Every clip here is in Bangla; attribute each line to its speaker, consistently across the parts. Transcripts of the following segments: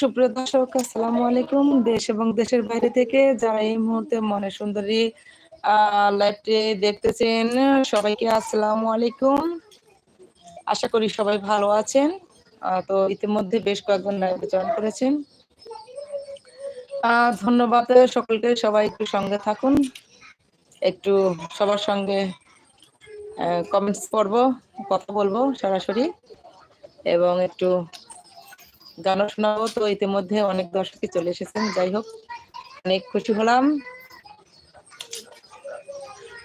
Speaker 1: সুপ্রিয় দর্শক, আসসালামু আলাইকুম। দেশ এবং দেশের বাইরে থেকে যারা এই মুহূর্তে মনে সুন্দরী লাইভটি দেখতেছেন, সবাইকে আসসালামু আলাইকুম। আশা করি সবাই ভালো আছেন। তো ইতিমধ্যে বেশ কয়েকজন লাইভে জয়েন করেছেন। ধন্যবাদ সকলকে। সবাই একটু সঙ্গে থাকুন। একটু সবার সঙ্গে কমেন্টস করব কথা বলব সরাসরি। এবং একটু গানও শোনাবো। তো ইতিমধ্যে অনেক দর্শকই চলে এসেছেন। যাই হোক, অনেক খুশি হলাম।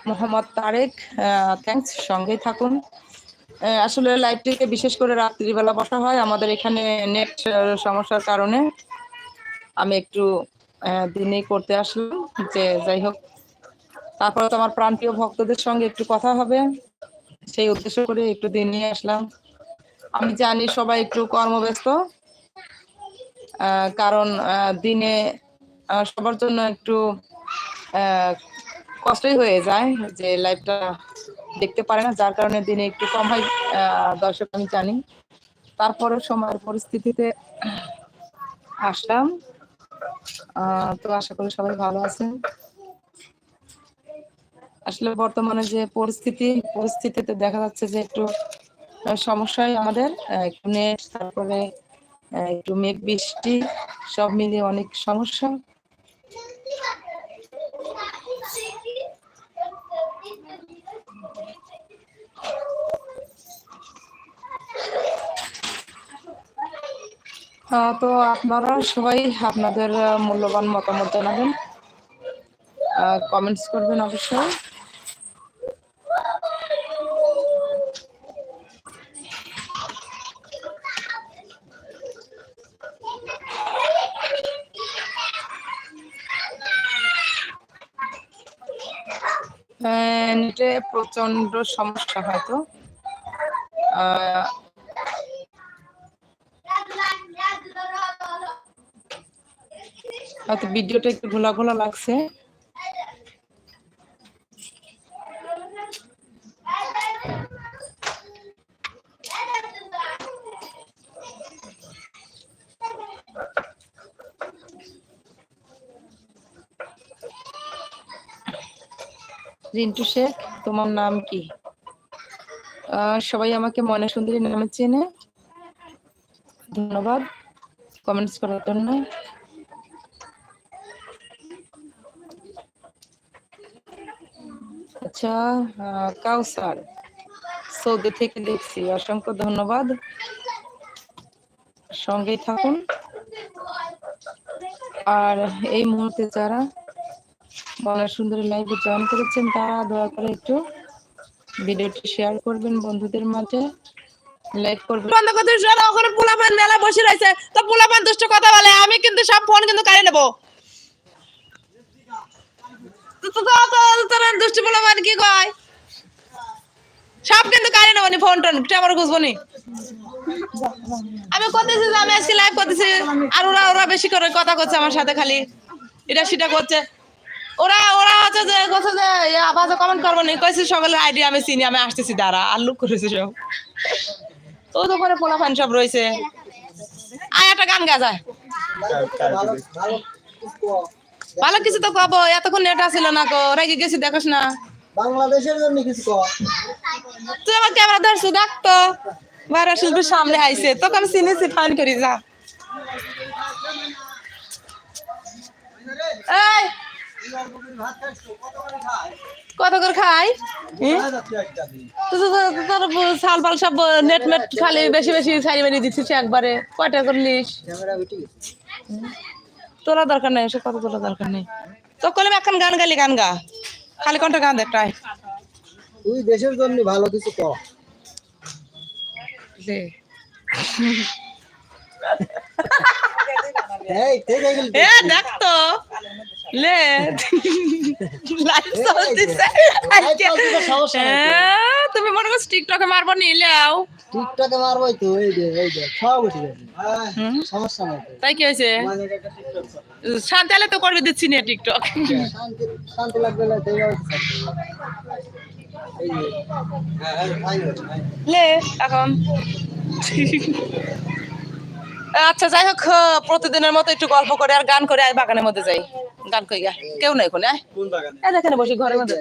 Speaker 1: মোহাম্মদ তারেক থ্যাংকস সঙ্গেই থাকুন। আসলে লাইভটিকে বিশেষ করে রাত্রিবেলা বসা হয় আমাদের এখানে নেট সমস্যার কারণে। আমি একটু দিনেই করতে আসলাম যে যাই হোক। তারপরে তো আমার প্রান্তীয় ভক্তদের সঙ্গে একটু কথা হবে। সেই উদ্দেশ্য করে একটু দিন নিয়ে আসলাম। আমি জানি সবাই একটু কর্মব্যস্ত। কারণ দিনে সবার জন্য একটু কষ্টই হয়ে যায় যে লাইভটা দেখতে পারে না যার কারণে দিনে একটু কম হয় দর্শক আমি জানি। তারপরে সময়ের পরিস্থিতিতে আসলাম। তো আশা করি সবাই ভালো আছেন। আসলে বর্তমানে যে পরিস্থিতি পরিস্থিতিতে দেখা যাচ্ছে যে একটু আহ, সমস্যাই আমাদের একটু নেট তারপরে একটু মেঘ, বৃষ্টি, সব মিলিয়ে অনেক সমস্যা। তো আপনারা সবাই আপনাদের মূল্যবান মতামত জানাবেন। কমেন্টস করবেন অবশ্যই আহ, নেটে প্রচণ্ড সমস্যা হয়তো হয়তো ভিডিওটা একটু ঘোলা ঘোলা লাগছে। রিন্টু শেখ। তোমার নাম কি? সবাই আমাকে মনে সুন্দরী নামে চেনে। ধন্যবাদ। কমেন্টস করার জন্য। আচ্ছা আহ, কাউসার সৌদি থেকে দেখছি। অসংখ্য ধন্যবাদ। সঙ্গেই থাকুন। আর এই মুহূর্তে যারা মনে সুন্দরী লাইভে জয়েন করেছেন তারা, দয়া করে একটু ভিডিওটি শেয়ার করবেন বন্ধুদের মাঝে লাইক করবেন।
Speaker 2: বন্ধ করতে শোনো, ওখানে পোলাপান মেলা বসে রয়েছে। তো পোলাপান দুষ্ট কথা বলে, আমি কিন্তু সব ফোন কিন্তু কাড়ি নেব। দুষ্ট পোলাপান কি কয়? সব কিন্তু কাড়ি নেব নি ফোন টোন আমার খুঁজবো নি? আমি করতেছি আমি আজকে লাইভ করতেছি, আর ওরা ওরা বেশি করে কথা করছে আমার সাথে খালি। এটা সেটা করছে। ওরা ওরা হচ্ছে যে করছে যে আবার কমেন্ট করব নি। কইছি সকলের আইডিয়া আমি চিনি আমি আসতেছি দাঁড়া। আর লুক করেছি সব। ও তো করে ফান সব রয়েছে আয় একটা গান গা যায় ভালো কিছু তো কব এতক্ষণ নেট আসিল না কো রেগে গেছি দেখোস না।
Speaker 3: বাংলাদেশের জন্য কিছু
Speaker 2: তুই আমার ক্যামেরা ধরছু দেখ তো। বাইরে শিল্পীর সামনে আইছে। তোকে আমি চিনেছি ফাইন করি যা। এই! কত করে খাই? তোর সাল পাল সব নেট মেট খালি বেশি বেশি সারি মেরি দিচ্ছিস একবারে। কয়টা
Speaker 3: ক্যামেরা উঠে
Speaker 2: তোলা দরকার নেই এসব কথা তোলা দরকার নেই। তো কলে এখন গান গালি গান গা। খালি কোনটা গান দেখটাই
Speaker 3: তুই দেশের জন্য ভালো কিছু ক
Speaker 1: লে
Speaker 3: এই থেকে গেলি
Speaker 1: এ দেখ তো। লে। হ্যাঁ, তুমি মনে করছ টিকটকে মারবো নিলেও
Speaker 3: টিকটকে মারবই তো এই যে এই যে সব উঠে যাবে সমস্যা নাই
Speaker 1: তাই কি হয়েছে? শান্তি আলে তো করবে দিচ্ছি না টিকটক।
Speaker 3: শান্তি শান্তি লাগবে না হ্যাঁ হ্যাঁ
Speaker 1: লে এখন। আচ্ছা যাই হোক প্রতিদিনের মতো একটু গল্প করে আর গান করে আর বাগানের মধ্যে যাই। গান কই গা? কেউ নাই কোনে এই বসে ঘরের মধ্যে।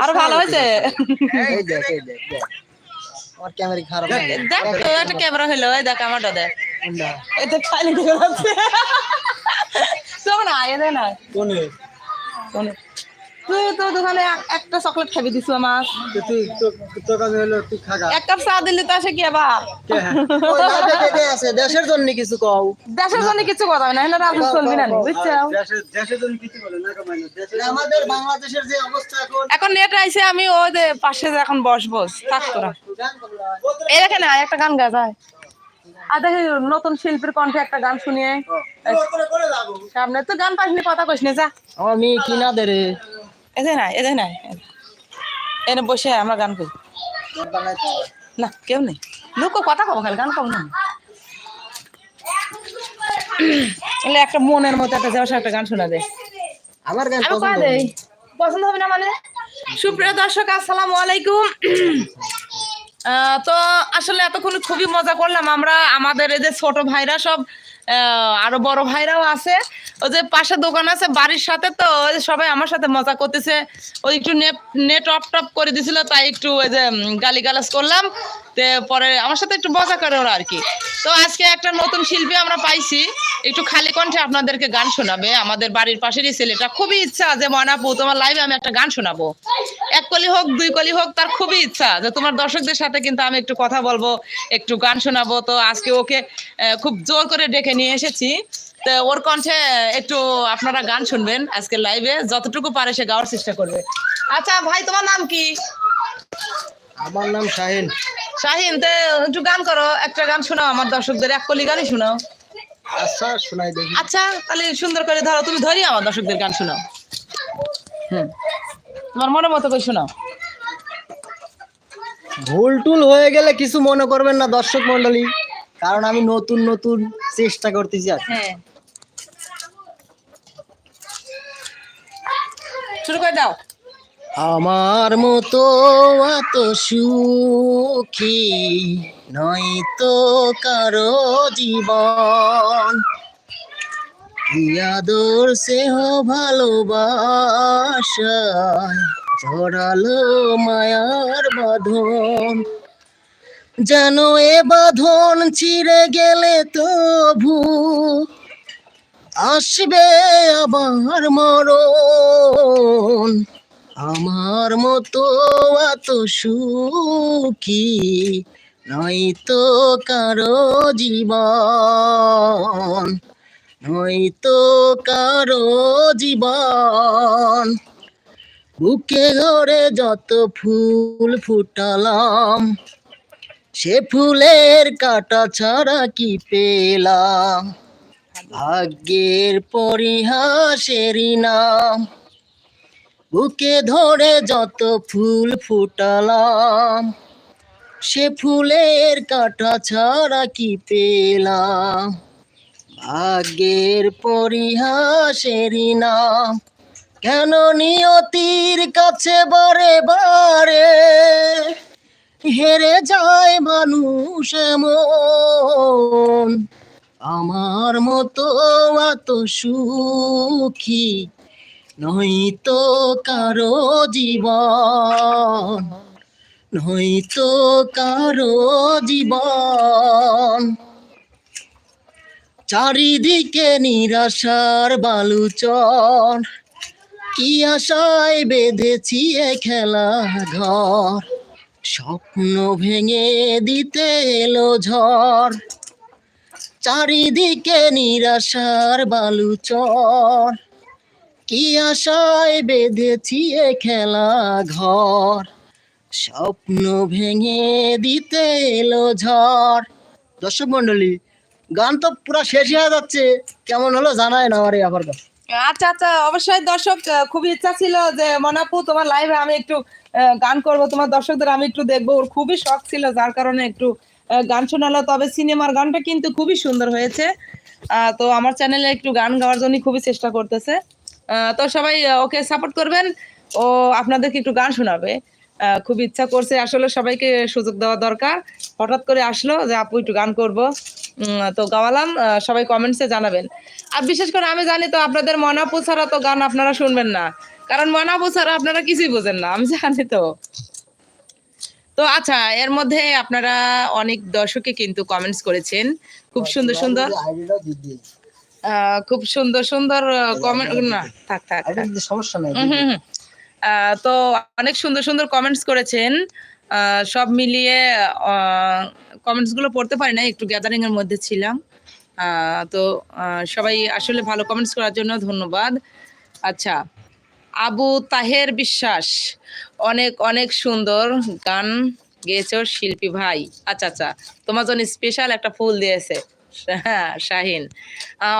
Speaker 1: আরও ভালো হয়েছে?
Speaker 3: দেখ।
Speaker 1: তো একটা ক্যামেরা হইল দেখ এটা খালি যাচ্ছে। না। না
Speaker 3: কোনে।
Speaker 1: তুই তো দোকানে একটা চকলেট খাবি দিছু আমার
Speaker 3: তুই তো- তোর কাছে হলো তুই খাগা
Speaker 1: এক কাপ চা দিলি তো আসে কি আবার?
Speaker 3: না আছে। দেশের জন্য কিছু কও।
Speaker 1: দেশের জন্য কিছু কথা হয় না হলে রাজনীতি চলবি না বুঝছ?
Speaker 3: আমাদের বাংলাদেশের যে অবস্থা এখন
Speaker 1: এখন নেট আইছে আমি ওই যে পাশে যে এখন বসবো থাক তোরা। এই দেখে না একটা গান গা যায়। আর দেখি নতুন শিল্পীর কণ্ঠে একটা গান শুনিয়ে সামনে তো গান পাসনি কথা কইস না যা
Speaker 3: আমি কিনা দে রে
Speaker 1: এদের নাই এদের নাই এনে বসে আমরা গান করি। না কেউ নেই। লোক কথা কব খালি গান না। এলে একটা মনের মতো একটা যাওয়ার একটা গান শোনা
Speaker 3: আমার গান পছন্দ
Speaker 1: হবে না মানে? সুপ্রিয় দর্শক আসসালামু আলাইকুম। তো আসলে এতক্ষণ খুবই মজা করলাম। আমরা আমাদের এই যে ছোট ভাইরা সব আহ, আরও বড় ভাইরাও আছে। যে পাশে দোকান আছে, বাড়ির সাথে তো সবাই আমার সাথে মজা করতেছে। ওই একটু নেট অফ টপ করে দিছিল, তাই একটু ওই যে গালি করলাম। পরে আমার সাথে একটু মজা করে ওরা আর কি। তো আজকে একটা নতুন শিল্পী আমরা পাইছি। একটু খালি কণ্ঠে আপনাদেরকে গান শোনাবে। আমাদের বাড়ির পাশেরই ছেলেটা, খুবই ইচ্ছা যে মনাপু তোমার লাইভে আমি একটা গান শোনাবো। এক কলি হোক, দুই কলি হোক, তার খুবই ইচ্ছা যে, তোমার দর্শকদের সাথে কিন্তু আমি একটু কথা বলব, একটু গান শোনাবো। তো আজকে ওকে খুব জোর করে ডেকে নিয়ে এসেছি। তো ওর কণ্ঠে একটু আপনারা গান শুনবেন আজকে লাইভে যতটুকু পারে সে গাওয়ার চেষ্টা করবে। আচ্ছা ভাই তোমার নাম কি?
Speaker 3: আমার নাম শাহিন।
Speaker 1: শাহিন তে একটু গান করো একটা গান শোনাও আমার দর্শকদের এক কলি গানই শোনাও।
Speaker 3: আচ্ছা শোনাই দেখি।
Speaker 1: আচ্ছা তাহলে সুন্দর করে ধরো তুমি ধরি আমার দর্শকদের গান শোনাও। হুম তোমার মনের মতো করে শোনাও।
Speaker 3: ভুল টুল হয়ে গেলে কিছু মনে করবেন না দর্শক মন্ডলী কারণ আমি নতুন নতুন চেষ্টা করতেছি আর
Speaker 1: হ্যাঁ। শুরু করে দাও।
Speaker 3: আমার মতো এত সুখী নয় তো কারও জীবন। কি আদর সেহ ভালোবাসায় জড়ালো মায়ার বাঁধন। যেন এ বাঁধন ছিঁড়ে গেলে তবু আসবে আবার মরণ। আমার মতো এত সুখী নয়তো কারও জীবন। নয়তো কারও জীবন। বুকে ঘরে যত ফুল ফুটালাম, সে ফুলের কাটা ছাড়া কি পেলাম? ভাগ্যের পরিহাসেরই নাম। বুকে ধরে যত ফুল ফুটালাম, সে ফুলের কাটা ছাড়া কি পেলাম? ভাগ্যের পরিহাসেরই নাম। কেন নিয়তির কাছে বারে বারে হেরে যায় মানুষ এমন? আমার মতো এত সুখী নয়তো কারও জীবন নয়তো কারও জীবন। চারিদিকে নিরাশার বালুচর, কি আশায় বেঁধেছি এ খেলা ঘর? স্বপ্ন ভেঙে দিতে এলো ঝড়। চারিদিকে নিরাশার বালুচর। কি আশায় বেঁধেছি এ খেলা ঘর? স্বপ্ন ভেঙে দিতে এলো ঝড়। দর্শক মন্ডলী গান তো পুরো শেষ হয়ে যাচ্ছে। কেমন হলো জানায় না আমার এই কথা।
Speaker 1: আচ্ছা আচ্ছা অবশ্যই দর্শক খুবই ইচ্ছা ছিল যে মনাপু, তোমার লাইভে আমি একটু গান করব। তোমার দর্শকদের আমি একটু দেখব। ওর খুবই শখ ছিল, যার কারণে একটু গান শোনালো, তবে সিনেমার গানটা কিন্তু খুবই সুন্দর হয়েছে। তো আমার চ্যানেলে একটু গান গাওয়ার জন্য খুবই চেষ্টা করতেছে। তো সবাই ওকে সাপোর্ট করবেন, ও আপনাদেরকে একটু গান শোনাবে। খুব ইচ্ছা করছে, আসলে সবাইকে সুযোগ দেওয়া দরকার। হঠাৎ করে আসলো যে, আপু, একটু গান করব। তো গাওয়ালাম সবাই কমেন্টসে জানাবেন। আর বিশেষ করে আমি জানি তো, আপনাদের মনাপু ছাড়া তো গান আপনারা শুনবেন না। কারণ মনাপু ছাড়া আপনারা কিছুই বোঝেন না, আমি জানি তো। তো আচ্ছা এর মধ্যে আপনারা অনেক দর্শকে কিন্তু কমেন্টস করেছেন। খুব সুন্দর সুন্দর খুব সুন্দর সুন্দর কমেন্ট না থাক থাক
Speaker 3: সমস্যা নাই
Speaker 1: তো অনেক সুন্দর সুন্দর কমেন্টস করেছেন। সব মিলিয়ে কমেন্টসগুলো পড়তে পারি না একটু গ্যাদারিং এর মধ্যে ছিলাম। তো সবাই আসলে ভালো কমেন্টস করার জন্য ধন্যবাদ। আচ্ছা আবু তাহের বিশ্বাস। অনেক অনেক সুন্দর গান গেয়েছ শিল্পী ভাই। আচ্ছা আচ্ছা তোমার জন্য স্পেশাল একটা ফুল দিয়েছে। হ্যাঁ শাহিন।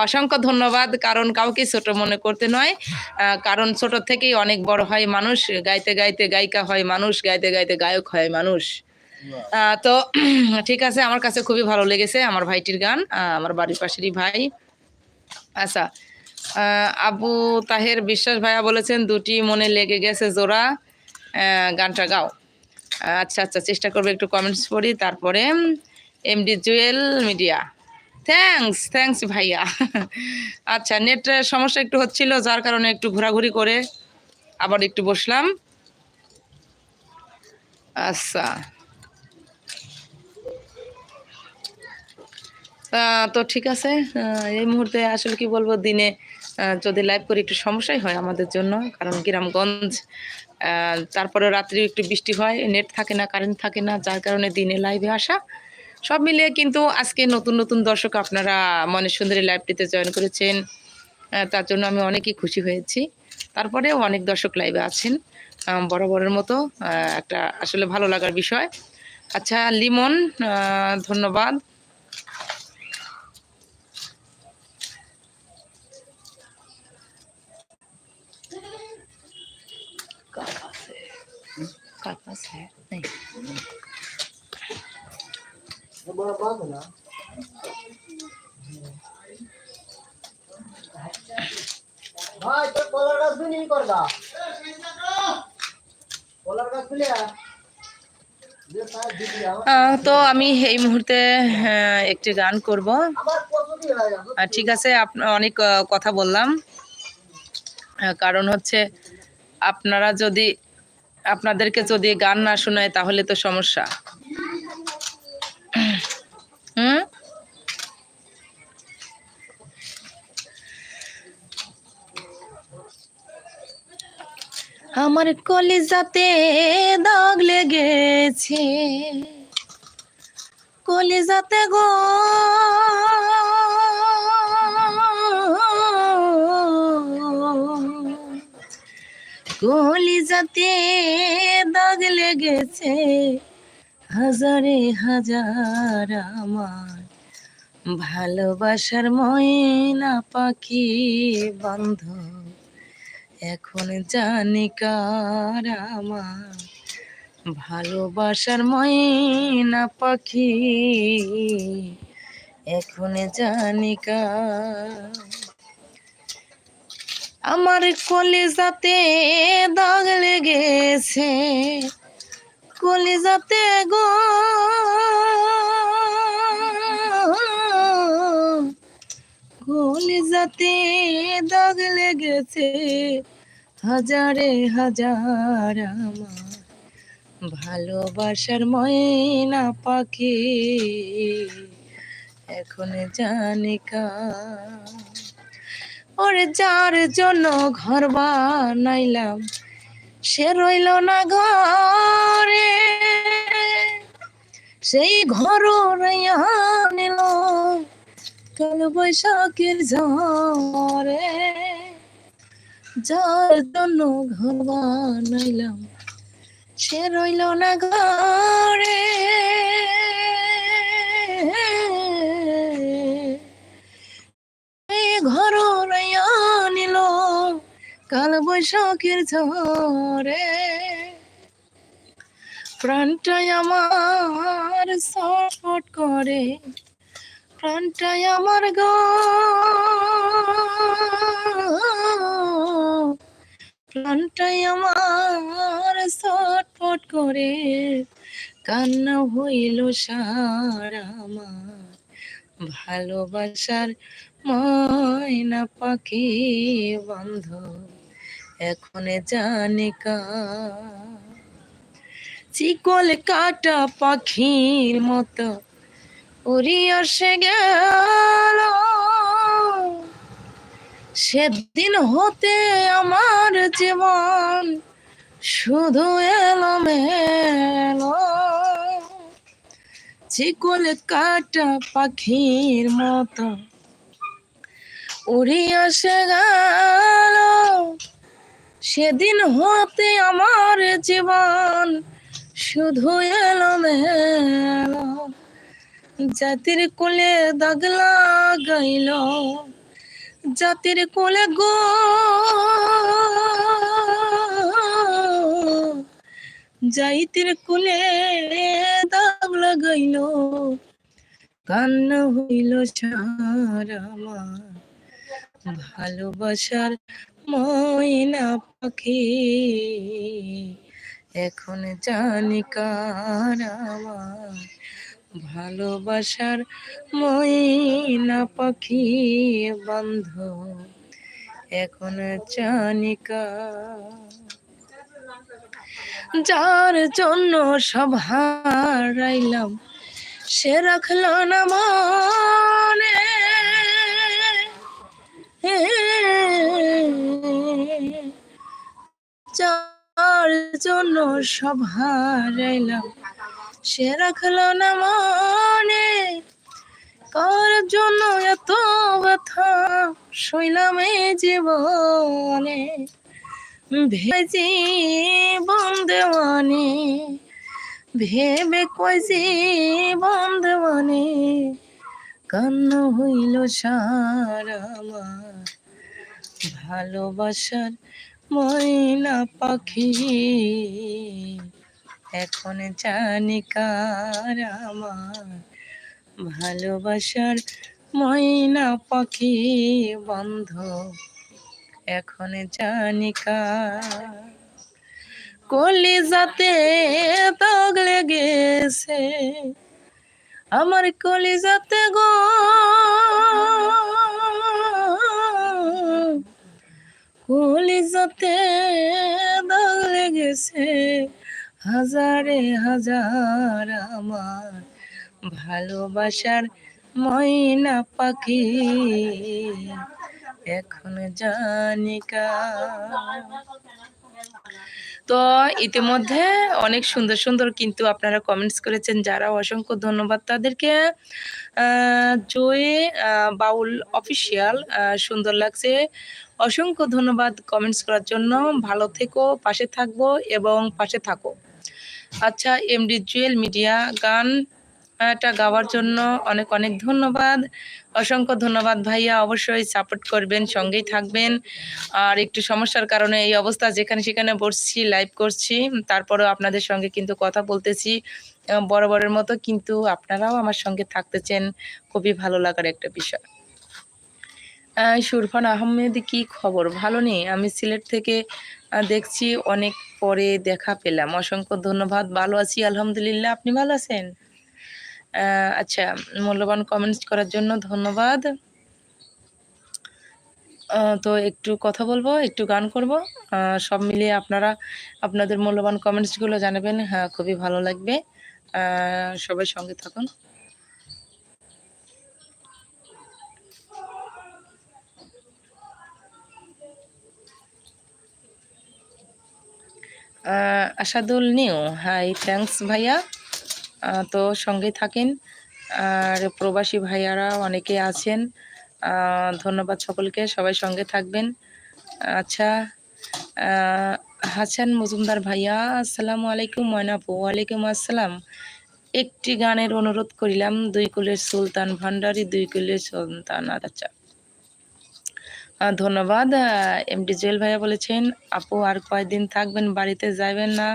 Speaker 1: অসংখ্য ধন্যবাদ কারণ কাউকে ছোট মনে করতে নয়। কারণ ছোট থেকেই অনেক বড় হয় মানুষ গাইতে গাইতে গায়িকা হয় মানুষ গাইতে গাইতে গায়ক হয় মানুষ। তো ঠিক আছে আমার কাছে খুবই ভালো লেগেছে আমার ভাইটির গান আমার বাড়ির পাশেরই ভাই। আচ্ছা আবু তাহের বিশ্বাস ভাইয়া বলেছেন, দুটি মনে লেগে গেছে জোড়া গানটা গাও। আচ্ছা আচ্ছা চেষ্টা করব একটু কমেন্টস পড়ি। তারপরে MD Jewel media thanks thanks ভাইয়া। আচ্ছা নেট সমস্যা একটু হচ্ছিল, যার কারণে একটু ঘোরাঘুরি করে আবার একটু বসলাম। আচ্ছা। তো ঠিক আছে এই মুহূর্তে আসলে কি বলব, দিনে যদি লাইভ করি একটু সমস্যাই হয় আমাদের জন্য, কারণ গ্রামগঞ্জ তারপরে রাত্রি একটু বৃষ্টি হয় নেট থাকে না কারেন্ট থাকে না, যার কারণে দিনে লাইভে আসা। সব মিলিয়ে কিন্তু আজকে নতুন নতুন দর্শক আপনারা মনে সুন্দরী লাইভটিতে জয়েন করেছেন তার জন্য আমি অনেকই খুশি হয়েছি। তারপরেও অনেক দর্শক লাইভে আছেন বরাবরের মতো একটা আসলে ভালো লাগার বিষয়। আচ্ছা লিমন ধন্যবাদ।
Speaker 3: দিদি আমার
Speaker 1: আহ, তো আমি এই মুহূর্তে একটি গান করব। ঠিক আছে অনেক কথা বললাম। কারণ হচ্ছে আপনারা যদি আপনাদেরকে যদি গান না শোনায়, তাহলে তো সমস্যা। হুম? আমার কলিজাতে দাগ লেগেছে। কলিজাতে গো কলিজাতে দাগ লেগেছে। হাজারে হাজার আমার ভালোবাসার ময়না পাখি বন্ধ এখন জানি কার আমার ভালোবাসার ময়না পাখি। এখন জানি কার আমার কলেজাতে দাগ লেগেছে, কলেজাতে গো। কলেজাতে দাগ লেগেছে হাজারে হাজার আমার ভালোবাসার ময়না পাখি, এখন জানি কার ওরে যার জন্য ঘর বানাইলাম, সে রইল না ঘরে। সেই ঘর নিল কাল বৈশাখের ঝরে যার জন্য ঘর বানাইলাম, সে রইল না ঘরে। ঘর কাল বৈশাখের ঝরে প্রাণটাই আমার ছটফট করে। প্রাণটাই আমার গো। প্রাণটাই আমার ছটফট করে। কান্না হইল সার আমার ভালোবাসার ময়না পাখি বন্ধ। এখন জানি কার চিকল কাটা পাখির মতো উড়িয়ে সে গেল। সেদিন হতে আমার জীবন শুধু এলো মেলো চিকল কাটা পাখির মতো উড়িয়ে সে গেল। সেদিন হতে আমার জীবন শুধু এলো জাতির কোলে দাগলা গাইল জাতির কোলে গো। যাইতির কোলে দাগ লাগাইল, কান্না হইল সার ভালোবাসার ময়না পাখি। এখন জানি আমার ভালোবাসার ময়না পাখি বন্ধ। এখন জানি কার। যার জন্য সব হারাইলাম, সে রাখল না মনে। জন্য সব হারাইলাম। সে রাখল না মনে, কার জন্য এত ব্যথা। শৈলাম এই জীবনে ভেজি বন্ধবানে ভেবে কইছি বন্ধবানে কান্ন হইল সার আমার ভালোবাসার ময়না পাখি। এখন জানি কার আমার ভালোবাসার ময়না পাখি বন্ধ। এখন জানি কার কলিজাতে দাগ লেগেছে। আমার কলিজাতে গো। কলিজাতে দাগ লেগেছে হাজারে হাজার আমার ভালোবাসার ময়না পাখি। এখন জানি কার তো ইতিমধ্যে অনেক সুন্দর সুন্দর কিন্তু আপনারা কমেন্টস করেছেন, যারা অসংখ্য ধন্যবাদ তাদেরকে। জয়ে বাউল অফিসিয়াল সুন্দর লাগছে। অসংখ্য ধন্যবাদ কমেন্টস করার জন্য। ভালো থেকো, পাশে থাকব এবং পাশে থাকো। আচ্ছা এমডি জুয়েল মিডিয়া গান টা গাওয়ার জন্য অনেক অনেক ধন্যবাদ। অসংখ্য ধন্যবাদ ভাইয়া। অবশ্যই সাপোর্ট করবেন সঙ্গেই থাকবেন। আর একটু সমস্যার কারণে এই অবস্থা যেখানে সেখানে বসছি লাইভ করছি। তারপরেও আপনাদের সঙ্গে কিন্তু কথা বলতেছি। আহ, বরাবরের মতো কিন্তু আপনারাও আমার সঙ্গে থাকতেছেন। খুবই ভালো লাগার একটা বিষয়। সুরফান আহমেদ কি খবর? ভালো নেই আমি সিলেট থেকে দেখছি অনেক পরে দেখা পেলাম। অসংখ্য ধন্যবাদ। ভালো আছি আলহামদুলিল্লাহ। আপনি ভালো আছেন? আচ্ছা মূল্যবান কমেন্টস করার জন্য ধন্যবাদ। তো একটু কথা বলব একটু গান করব। সব মিলিয়ে আপনারা আপনাদের মূল্যবান কমেন্টসগুলো জানাবেন হ্যাঁ খুবই ভালো লাগবে। সবাই সঙ্গে থাকুন। আহ, আসাদুল নিউ হাই থ্যাঙ্কস ভাইয়া। তো সঙ্গে থাকেন। আর প্রবাসী ভাইয়ারা অনেকে আছেন। ধন্যবাদ সকলকে, সবাই সঙ্গে থাকবেন। আচ্ছা হাসান মজুমদার ভাইয়া, আসসালামু আলাইকুম ময়নাপু ওয়ালাইকুম আসসালাম। একটি গানের অনুরোধ করিলাম, দুই কুলের সুলতান ভান্ডারী, দুই কুলের সুলতান আচ্ছা ধন্যবাদ। এমডি জুয়েল ভাইয়া বলেছেন, আপু আর কয়দিন থাকবেন, বাড়িতে যাবেন না।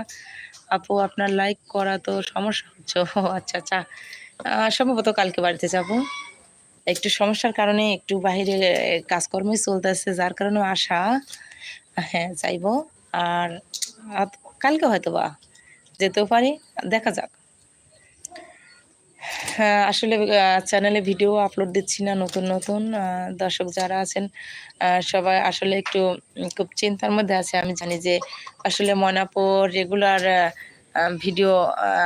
Speaker 1: আপু, আপনার লাইক করা তো সমস্যা হচ্ছে। আচ্ছা আচ্ছা। সম্ভবত কালকে বাড়িতে যাব। একটু সমস্যার কারণে একটু বাহিরে কাজকর্মে চলতেছে, যার কারণে আসা হ্যাঁ যাইব। আর কালকে হয়তো বা যেতেও পারি। দেখা যাক। আসলে চ্যানেলে ভিডিও আপলোড দিচ্ছি না, নতুন নতুন। দর্শক যারা আছেন সবাই আসলে একটু খুব চিন্তার মধ্যে আছে। আমি জানি যে আসলে ময়নাপুর রেগুলার ভিডিও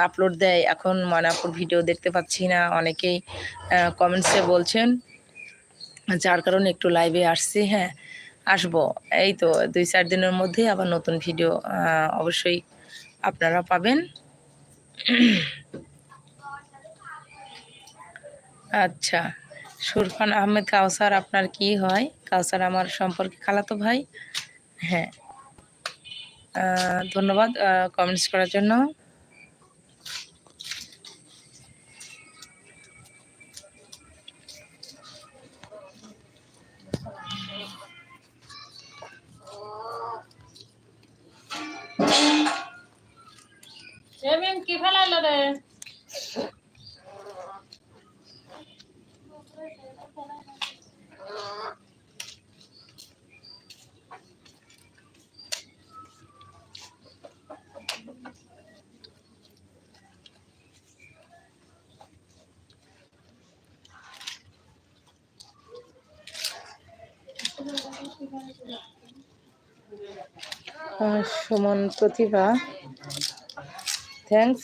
Speaker 1: আপলোড দেয়। এখন ময়নাপুর ভিডিও দেখতে পাচ্ছি না। অনেকেই কমেন্টসে বলছেন, যার কারণে একটু লাইভে আসছি হ্যাঁ আসব। এই তো, দুই, চার দিনের মধ্যেই আবার নতুন ভিডিও অবশ্যই আপনারা পাবেন। আচ্ছা সুরফান আহমেদ কাউসার আপনার কি হয়? কাউসার আমার সম্পর্কে খালাতো ভাই। হ্যাঁ। ধন্যবাদ কমেন্টস করার জন্য।
Speaker 2: কি ফেলাইলো রে?
Speaker 1: সুমন প্রতিভা। থ্যাংকস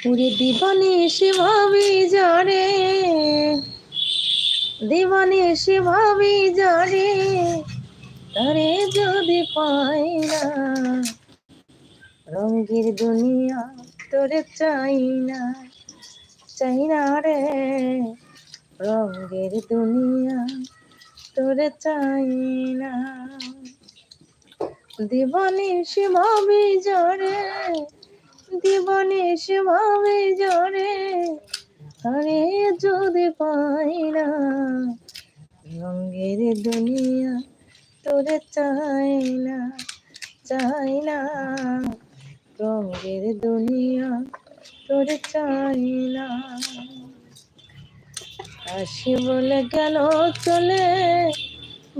Speaker 1: উড়ে দিবানি শিভাবি জানে দিবানি শিভাবি জানে তারে যদি পাই না রঙ্গের দুনিয়া তোরে চাই না চাই না রে রঙ্গের দুনিয়া তোরে চাই না। দিবানি শিভাবি জরে দিবানি শিভাবে জরে আরে যদি পাই না রঙ্গের দুনিয়া তোরে চাই না চাই না। রঙ্গের দুনিয়া তোরে চাই না। হাসি বলে গেল, চলে।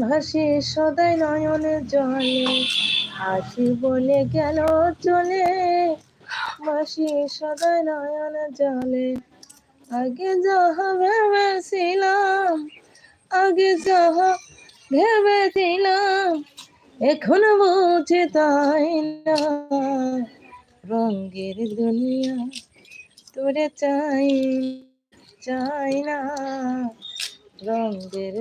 Speaker 1: ভাসি সদাই নয়নে জলে। হাসি বলে গেল, চলে। মাসি সদাই নয়ন জলে। আগে যাহা ভেবেছিলাম, আগে যাহা ভেবেছিলাম, এখন বুঝি তাই না। রঙ্গের দুনিয়া তোরে চাই চাই না। রঙ্গের